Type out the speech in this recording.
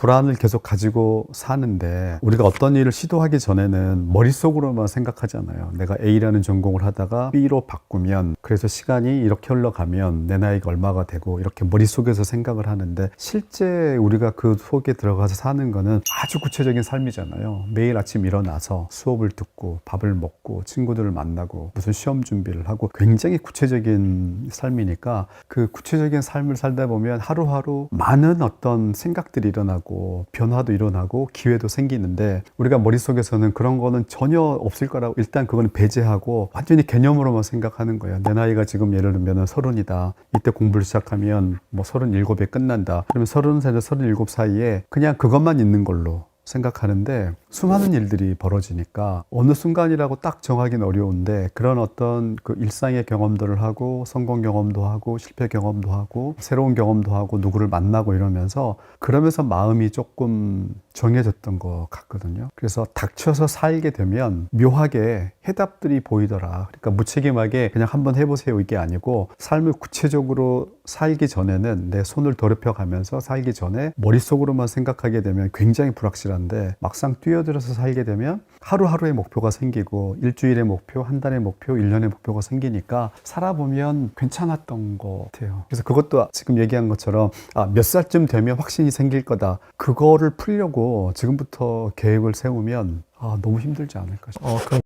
불안을 계속 가지고 사는데 우리가 어떤 일을 시도하기 전에는 머릿속으로만 생각하잖아요. 내가 A라는 전공을 하다가 B로 바꾸면 그래서 시간이 이렇게 흘러가면 내 나이가 얼마가 되고 이렇게 머릿속에서 생각을 하는데 실제 우리가 그 속에 들어가서 사는 거는 아주 구체적인 삶이잖아요. 매일 아침 일어나서 수업을 듣고 밥을 먹고 친구들을 만나고 무슨 시험 준비를 하고 굉장히 구체적인 삶이니까 그 구체적인 삶을 살다 보면 하루하루 많은 어떤 생각들이 일어나고 변화도 일어나고 기회도 생기는데 우리가 머릿속에서는 그런 거는 전혀 없을 거라고 일단 그거는 배제하고 완전히 개념으로만 생각하는 거예요. 내 나이가 지금 예를 들면 서른이다. 이때 공부를 시작하면 뭐 서른일곱에 끝난다. 그러면 서른 살에서 서른일곱 사이에 그냥 그것만 있는 걸로 생각하는데 수많은 일들이 벌어지니까 어느 순간이라고 딱 정하기는 어려운데 그런 어떤 그 일상의 경험들을 하고 성공 경험도 하고 실패 경험도 하고 새로운 경험도 하고 누구를 만나고 이러면서 그러면서 마음이 조금 정해졌던 것 같거든요. 그래서 닥쳐서 살게 되면 묘하게 해답들이 보이더라. 그러니까 무책임하게 그냥 한번 해보세요 이게 아니고 삶을 구체적으로 살기 전에는 내 손을 더럽혀 가면서 살기 전에 머릿속으로만 생각하게 되면 굉장히 불확실한데 막상 뛰어 들어서 살게 되면 하루하루의 목표가 생기고 일주일의 목표, 한 달의 목표, 일년의 목표가 생기니까 살아보면 괜찮았던 것 같아요. 그래서 그것도 지금 얘기한 것처럼 아, 몇 살쯤 되면 확신이 생길 거다. 그거를 풀려고 지금부터 계획을 세우면 아, 너무 힘들지 않을까 싶어요. 어, 그럼